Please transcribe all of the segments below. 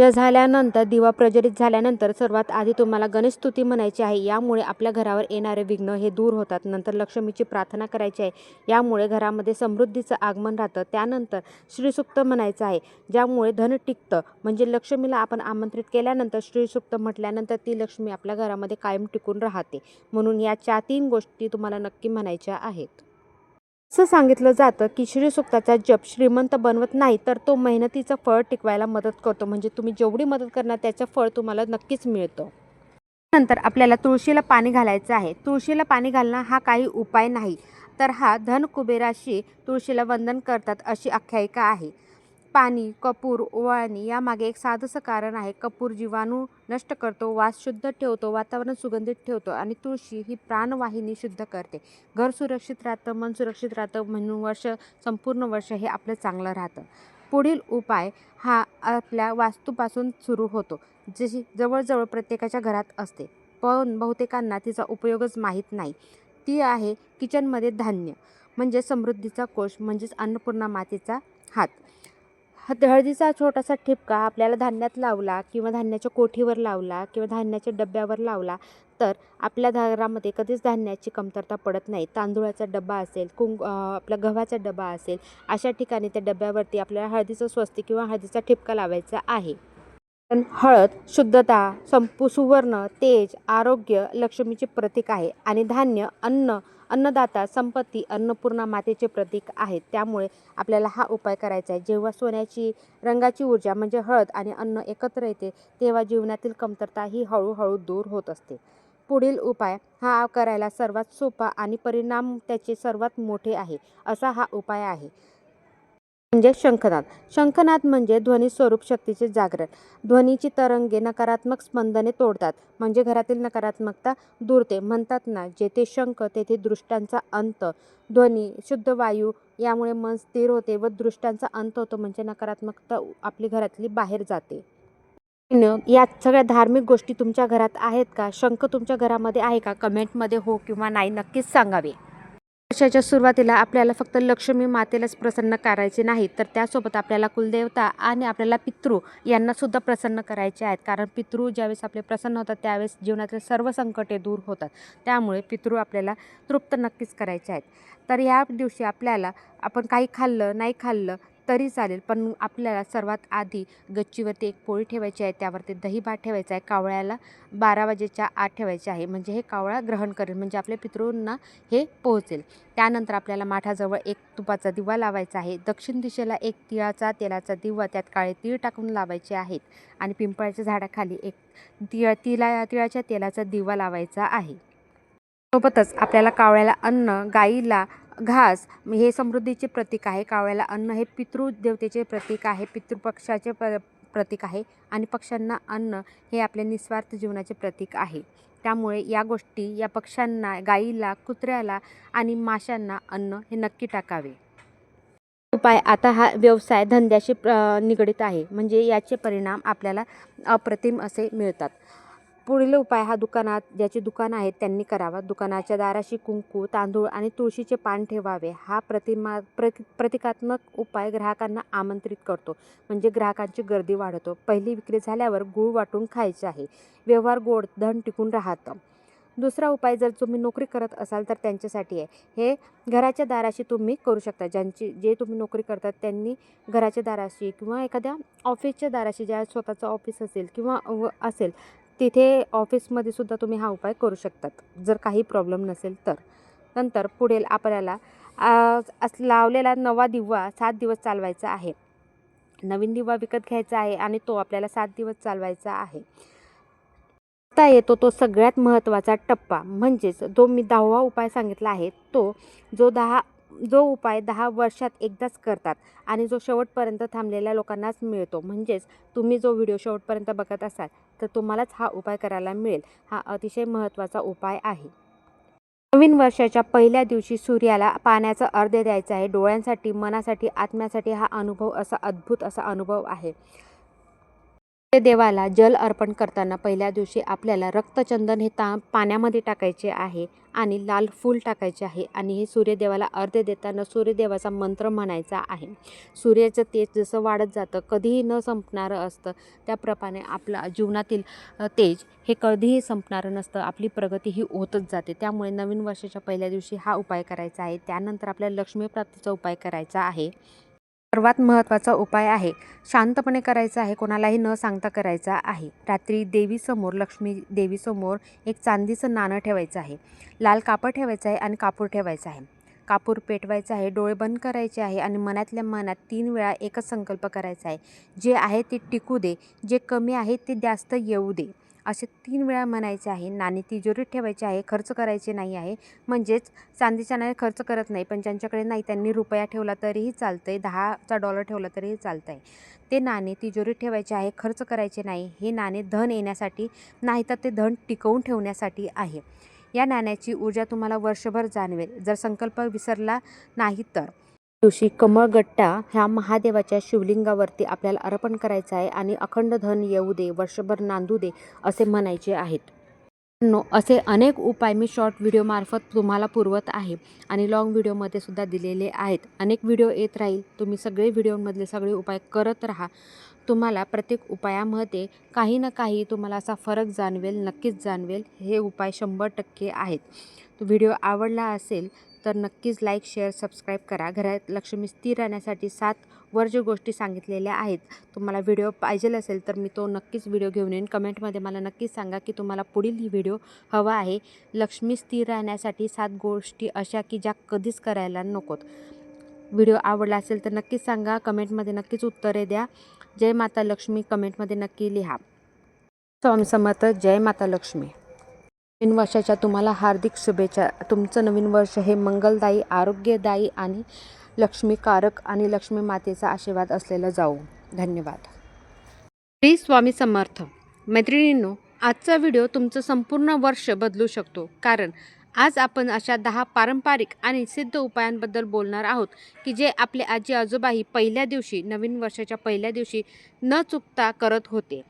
पूजा झाल्यानंतर दिवा प्रज्वलित झाल्यानंतर सर्वात आधी तुम्हाला गणेश स्तुती म्हणायची आहे. यामुळे आपल्या घरावर येणारे विघ्न हे दूर होतात. नंतर लक्ष्मीची प्रार्थना करायची आहे. यामुळे घरामध्ये समृद्धीचं आगमन राहतं. त्यानंतर श्रीसुक्त म्हणायचं आहे ज्यामुळे धन टिकतं. म्हणजे लक्ष्मीला आपण आमंत्रित केल्यानंतर श्रीसुक्त म्हटल्यानंतर ती लक्ष्मी आपल्या घरामध्ये कायम टिकून राहते. म्हणून या चार तीन गोष्टी तुम्हाला नक्की म्हणायच्या आहेत. असं सांगितलं जातं की श्रीसुक्ताचा जप श्रीमंत बनवत नाही तर तो मेहनतीचं फळ टिकवायला मदत करतो. म्हणजे तुम्ही जेवढी मदत करणार त्याचं फळ तुम्हाला नक्कीच मिळतं. नंतर आपल्याला तुळशीला पाणी घालायचं आहे. तुळशीला पाणी घालणं हा काही उपाय नाही तर हा धन कुबेराशी तुळशीला वंदन करतात अशी आख्यायिका आहे. पाणी कपूर ओवाळणी यामागे एक साधंसं कारण आहे. कपूर जीवाणू नष्ट करतो वास शुद्ध ठेवतो वातावरण सुगंधित ठेवतो आणि तुळशी ही प्राणवाहिनी शुद्ध करते. घर सुरक्षित राहतं मन सुरक्षित राहतं म्हणून वर्ष संपूर्ण वर्ष हे आपलं चांगलं राहतं. पुढील उपाय हा आपल्या वास्तूपासून सुरू होतो जशी जवळजवळ प्रत्येकाच्या घरात असते. पण बहुतेकांना तिचा उपयोगच माहीत नाही. ती आहे किचनमध्ये धान्य म्हणजे समृद्धीचा कोश म्हणजेच अन्नपूर्णा मातेचा हात. हत हळदीचा छोटासा ठिपका आपल्याला धान्यात लावला किंवा धान्याच्या कोठीवर लावला किंवा धान्याच्या डब्यावर लावला तर आपल्या घरामध्ये कधीच धान्याची कमतरता पडत नाही. तांदूळाचा डबा असेल कुंक आपला गव्हाचा डबा असेल अशा ठिकाणी त्या डब्यावरती आपल्याला हळदीचं स्वस्ती किंवा हळदीचा ठिपका लावायचा आहे. पण हळद शुद्धता संपू सुवर्ण तेज आरोग्य लक्ष्मीचे प्रतीक आहे आणि धान्य अन्न अन्नदाता संपत्ती अन्नपूर्णा मातेचे प्रतीक आहेत. त्यामुळे आपल्याला हा उपाय करायचा आहे. जेव्हा सोन्याची रंगाची ऊर्जा म्हणजे हळद आणि अन्न एकत्र येते तेव्हा जीवनातील कमतरता ही हळूहळू दूर होत असते. पुढील उपाय हा करायला सर्वात सोपा आणि परिणाम त्याचे सर्वात मोठे आहे. असा हा उपाय आहे. म्हणजे शंखनाद. शंखनाद म्हणजे ध्वनी स्वरूप शक्तीचे जागरण. ध्वनीची तरंगे नकारात्मक स्पंदने तोडतात. म्हणजे घरातील नकारात्मकता दूरते. म्हणतात ना जेथे शंख तेथे दृष्टांचा अंत. ध्वनी शुद्ध वायू यामुळे मन स्थिर होते व दृष्टांचा अंत होतो. म्हणजे नकारात्मकता आपली घरातली बाहेर जाते. न- या सगळ्या धार्मिक गोष्टी तुमच्या घरात आहेत का? शंख तुमच्या घरामध्ये आहे का? कमेंटमध्ये हो किंवा नाही नक्कीच सांगावे. वर्षाच्या सुरुवातीला आपल्याला फक्त लक्ष्मी मातेलाच प्रसन्न करायचे नाही तर त्यासोबत आपल्याला कुलदेवता आणि आपल्याला पितृ यांनासुद्धा प्रसन्न करायचे आहेत. कारण पितृ ज्यावेळेस आपले प्रसन्न होतात त्यावेळेस जीवनातील सर्व संकटे दूर होतात. त्यामुळे पितृ आपल्याला तृप्त नक्कीच करायचे आहेत. तर ह्या दिवशी आपल्याला आपण काही खाल्लं नाही खाल्लं तरी चालेल पण आपल्याला सर्वात आधी गच्चीवरती एक पोळी ठेवायची आहे त्यावरती दही भात ठेवायचा आहे कावळ्याला बारा वाजेच्या आत ठेवायचे आहे म्हणजे हे कावळा ग्रहण करेल म्हणजे आपल्या पितृंना हे पोहोचेल. त्यानंतर आपल्याला माठाजवळ एक तुपाचा दिवा लावायचा आहे दक्षिण दिशेला एक तिळाचा तेलाचा दिवा त्यात काळे तीळ टाकून लावायचे आहेत आणि पिंपळाच्या झाडाखाली एक तिळ तिला तिळाच्या तेलाचा दिवा लावायचा आहे. सोबतच आपल्याला कावळ्याला अन्न गाईला घास हे समृद्धीचे प्रतीक आहे. कावळ्याला अन्न हे पितृदेवतेचे प्रतीक आहे. पितृपक्षाचे प्र प्रतीक आहे आणि पक्ष्यांना अन्न हे आपल्या निस्वार्थ जीवनाचे प्रतीक आहे. त्यामुळे या गोष्टी या पक्ष्यांना गाईला कुत्र्याला आणि माशांना अन्न हे नक्की टाकावे. उपाय. आता हा व्यवसाय धंद्याशी प्र आहे. म्हणजे याचे परिणाम आपल्याला अप्रतिम असे मिळतात. पुढील उपाय हा दुकानात ज्याचे दुकान आहेत त्यांनी करावा. दुकानाच्या दाराशी कुंकू तांदूळ आणि तुळशीचे पान ठेवावे. हा प्रतिमा प्र प्रतिकात्मक उपाय ग्राहकांना आमंत्रित करतो. म्हणजे ग्राहकांची गर्दी वाढवतो. पहिली विक्री झाल्यावर गूळ वाटून खायचे आहे. व्यवहार गोड धन टिकून राहतं. दुसरा उपाय जर तुम्ही नोकरी करत असाल तर त्यांच्यासाठी आहे. हे घराच्या दाराशी तुम्ही करू शकता. ज्यांची जे तुम्ही नोकरी करतात त्यांनी घराच्या दाराशी किंवा एखाद्या ऑफिसच्या दाराशी ज्या स्वतःचं ऑफिस असेल किंवा व असेल तिथे ऑफिसमध्ये सुद्धा तुम्ही हा उपाय करू शकतात. जर काही प्रॉब्लेम नसेल तर. नंतर पुढील आपल्याला अस लावलेला नवा दिवा सात दिवस चालवायचा आहे. नवीन दिवा विकत घ्यायचा आहे आणि तो आपल्याला सात दिवस चालवायचा आहे. आता येतो तो सगळ्यात महत्त्वाचा टप्पा. म्हणजेच जो मी दहावा उपाय सांगितला आहे तो जो दहा जो उपाय दहा वर्षात एकदाच करतात आणि जो शेवटपर्यंत थांबलेल्या लोकांनाच मिळतो. म्हणजेच तुम्ही जो व्हिडिओ शेवटपर्यंत बघत असाल तर तुम्हालाच हा उपाय करायला मिळेल. हा अतिशय महत्त्वाचा उपाय आहे. नवीन वर्षाच्या पहिल्या दिवशी सूर्याला पाण्याचा अर्ध द्यायचा आहे. डोळ्यांसाठी मनासाठी आत्म्यासाठी हा अनुभव असा अद्भुत असा अनुभव आहे. देवाला जल अर्पण करताना पहिल्या दिवशी आपल्याला रक्तचंदन हे ता पाण्यामध्ये टाकायचे आहे आणि लाल फूल टाकायचे आहे आणि हे सूर्यदेवाला अर्ध्य देताना सूर्यदेवाचा मंत्र म्हणायचा आहे. सूर्याचं तेज जसं वाढत जातं कधीही न संपणारं असतं त्याप्रमाणे आपला जीवनातील तेज हे कधीही संपणारं नसतं आपली प्रगती ही होतच जाते. त्यामुळे नवीन वर्षाच्या पहिल्या दिवशी हा उपाय करायचा आहे. त्यानंतर आपल्याला लक्ष्मीप्राप्तीचा उपाय करायचा आहे. सर्वात महत्त्वाचा उपाय आहे. शांतपणे करायचा आहे कोणालाही न सांगता करायचा आहे. रात्री देवीसमोर लक्ष्मी देवीसमोर एक चांदीचं नाणं ठेवायचं आहे. लाल कापड ठेवायचं आहे आणि कापूर ठेवायचं आहे. कापूर पेटवायचं आहे डोळे बंद करायचे आहे आणि मनातल्या मनात तीन वेळा एकच संकल्प करायचा आहे. जे आहे ते टिकू दे जे कमी आहे ते जास्त येऊ दे. असे तीन वेळा म्हणायचे आहे नाणे तिजोरीत ठेवायचे आहे खर्च करायचे नाही आहे. म्हणजेच चांदीच्या नाणे खर्च करत नाही पण ज्यांच्याकडे नाही त्यांनी रुपया ठेवला तरीही चालतं आहे दहाचा डॉलर ठेवला तरीही चालतं आहे ते नाणे तिजोरीत ठेवायचे आहे खर्च करायचे नाही हे नाणे धन येण्यासाठी नाही तर ते धन टिकवून ठेवण्यासाठी आहे. या नाण्याची ऊर्जा तुम्हाला वर्षभर जाणवेल. जर संकल्प विसरला नाही तर. दिवशी कमळगट्टा ह्या महादेवाच्या शिवलिंगावरती आपल्याला अर्पण करायचा आहे आणि अखंड धन येऊ दे वर्षभर नांदू दे असे म्हणायचे आहेत. नो असे अनेक उपाय मी शॉर्ट व्हिडिओमार्फत तुम्हाला पुरवत आहे आणि लॉंग व्हिडिओमध्ये सुद्धा दिलेले आहेत. अनेक व्हिडिओ येत राहील. तुम्ही सगळे व्हिडिओमधले सगळे उपाय करत राहा. तुम्हाला प्रत्येक उपायामध्ये काही ना काही तुम्हाला असा फरक जाणवेल नक्कीच जाणवेल. हे उपाय शंभर टक्के आहेत. तो व्हिडिओ आवडला असेल तर नक्कीच लाईक शेअर सबस्क्राईब करा. घरात लक्ष्मी स्थिर राहण्यासाठी सात वर्ज गोष्टी सांगितलेल्या आहेत तुम्हाला व्हिडिओ पाहिजे असेल तर मी तो नक्कीच व्हिडिओ घेऊन येईन. कमेंटमध्ये मला नक्कीच सांगा की तुम्हाला पुढील ही व्हिडिओ हवा आहे. लक्ष्मी स्थिर राहण्यासाठी सात गोष्टी अशा की ज्या कधीच करायला नकोत. व्हिडिओ आवडला असेल तर नक्कीच सांगा. कमेंटमध्ये नक्कीच उत्तरे द्या. जय माता लक्ष्मी. कमेंटमध्ये नक्की लिहा. स्वामी समर्थ जय माता लक्ष्मी. नवीन वर्षाच्या तुम्हाला हार्दिक शुभेच्छा. तुमचं नवीन वर्ष हे मंगलदायी आरोग्यदायी आणि लक्ष्मीकारक आणि लक्ष्मी मातेचा आशीर्वाद असलेलं जाऊ धन्यवाद. श्री स्वामी समर्थ. मैत्रिणींनो आजचा व्हिडिओ तुमचं संपूर्ण वर्ष बदलू शकतो. कारण आज आपण अशा दहा पारंपरिक आणि सिद्ध उपायांबद्दल बोलणार आहोत की जे आपले आजी आजोबाही पहिल्या दिवशी नवीन वर्षाच्या पहिल्या दिवशी न चुकता करत होते.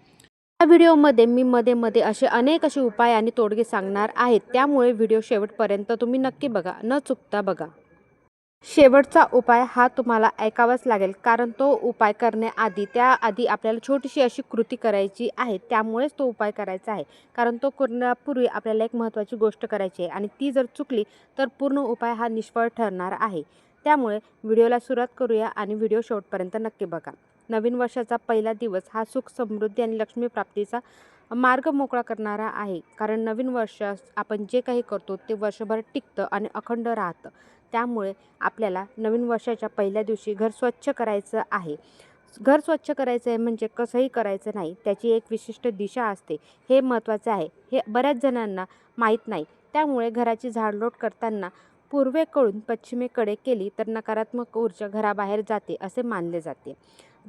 या व्हिडिओमध्ये मी मध्ये मध्ये असे अनेक असे उपाय आणि तोडगे सांगणार आहेत. त्यामुळे व्हिडिओ शेवटपर्यंत तुम्ही नक्की बघा. न चुकता बघा. शेवटचा उपाय हा तुम्हाला ऐकावाच लागेल. कारण तो उपाय करण्याआधी त्याआधी आपल्याला छोटीशी अशी कृती करायची आहे. त्यामुळेच तो उपाय करायचा आहे. कारण तो करण्यापूर्वी आपल्याला एक महत्त्वाची गोष्ट करायची आहे. आणि ती जर चुकली तर पूर्ण उपाय हा निष्फळ ठरणार आहे. त्यामुळे व्हिडिओला सुरुवात करूया आणि व्हिडिओ शेवटपर्यंत नक्की बघा. नवीन वर्षाचा पहिला दिवस हा सुख समृद्धी आणि लक्ष्मी प्राप्तीचा मार्ग मोकळा करणारा आहे. कारण नवीन वर्ष आपण जे काही करतो ते वर्षभर टिकतं आणि अखंड राहतं. त्यामुळे आपल्याला नवीन वर्षाच्या पहिल्या दिवशी घर स्वच्छ करायचं आहे. घर स्वच्छ करायचं आहे म्हणजे कसंही करायचं नाही. त्याची एक विशिष्ट दिशा असते. हे महत्त्वाचं आहे. हे बऱ्याच जणांना माहीत नाही. त्यामुळे घराची झाडलोट करताना पूर्वेकडून पश्चिमेकडे केली तर नकारात्मक ऊर्जा घराबाहेर जाते असे मानले जाते.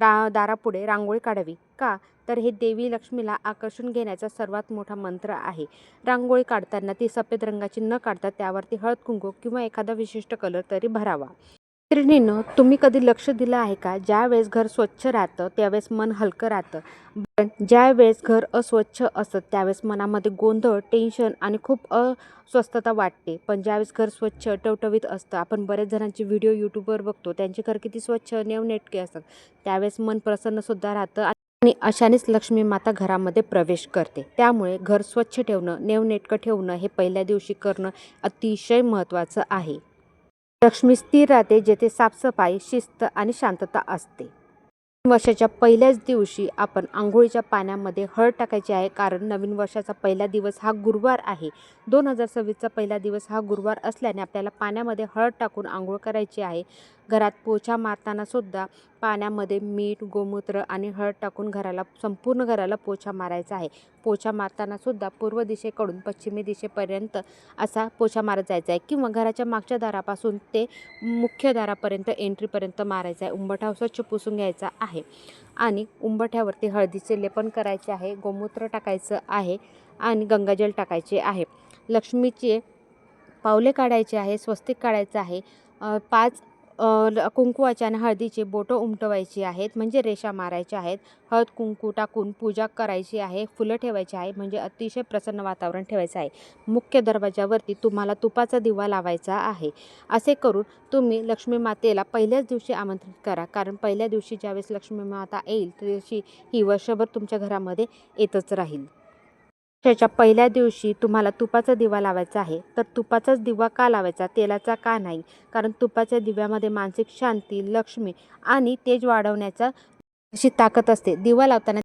रा दारापुढे रांगोळी काढावी का? तर हे देवी लक्ष्मीला आकर्षून घेण्याचा सर्वात मोठा मंत्र आहे. रांगोळी काढताना ती सफेद रंगाची न काढता त्यावरती हळद कुंकू किंवा एखादा विशिष्ट कलर तरी भरावा. मैत्रिणीनं तुम्ही कधी लक्ष दिलं आहे का? ज्यावेळेस घर स्वच्छ राहतं त्यावेळेस मन हलकं राहतं. पण ज्यावेळेस घर अस्वच्छ असतं त्यावेळेस मनामध्ये गोंधळ टेन्शन आणि खूप अस्वस्थता वाटते. पण ज्यावेळेस घर स्वच्छ टवटवीत असतं आपण बरेच जणांचे व्हिडिओ यूट्यूबवर बघतो त्यांचे घर किती स्वच्छ नेवनेटके असतात. त्यावेळेस मन प्रसन्नसुद्धा राहतं आणि अशानेच लक्ष्मी माता घरामध्ये प्रवेश करते. त्यामुळे घर स्वच्छ ठेवणं नेवनेटकं ठेवणं हे पहिल्या दिवशी करणं अतिशय महत्त्वाचं आहे. लक्ष्मी स्थिर राहते जेथे साफसफाई शिस्त आणि शांतता असते. वर्षाच्या पहिल्याच दिवशी आपण आंघोळीच्या पाण्यामध्ये हळद टाकायची आहे कारण नवीन वर्षाचा पहिला दिवस हा गुरुवार आहे. दोन हजार सव्वीसचा पहिला दिवस हा गुरुवार असल्याने आपल्याला पाण्यामध्ये हळद टाकून आंघोळ करायची आहे. घरात पोछा मारताना सुद्धा पाण्यामध्ये मीठ गोमूत्र आणि हळद टाकून घराला संपूर्ण घराला पोछा मारायचा आहे. पोछा मारताना सुद्धा पूर्व दिशेकडून पश्चिमी दिशेपर्यंत असा पोछा मारत जायचा आहे किंवा घराच्या मागच्या दारापासून ते मुख्य दारापर्यंत एंट्रीपर्यंत मारायचा आहे. उंबठा स्वच्छ पुसून घ्यायचा आहे आणि उंबठ्यावरती हळदीचे लेपन करायचे आहे गोमूत्र टाकायचं आहे आणि गंगाजल टाकायचे आहे. लक्ष्मीचे पावले काढायचे आहे स्वस्तिक काढायचं आहे. पाच कुंकुवाचे आणि हळदीचे बोटं उमटवायची आहेत म्हणजे रेषा मारायच्या आहेत. हळद कुंकू टाकून पूजा करायची आहे फुलं ठेवायची आहे म्हणजे अतिशय प्रसन्न वातावरण ठेवायचं आहे. मुख्य दरवाजावरती तुम्हाला तुपाचा दिवा लावायचा आहे. असे करून तुम्ही लक्ष्मी मातेला पहिल्याच दिवशी आमंत्रित करा कारण पहिल्या दिवशी ज्यावेळेस लक्ष्मी माता येईल त्या दिवशी ही वर्षभर तुमच्या घरामध्ये येतच राहील. त्याच्या पहिल्या दिवशी तुम्हाला तुपाचा दिवा लावायचा आहे. तर तुपाचाच दिवा का लावायचा? तेलाचा का नाही? कारण तुपाच्या दिव्यामध्ये मानसिक शांती लक्ष्मी आणि तेज वाढवण्याचा अशी ताकद असते. दिवा लावताना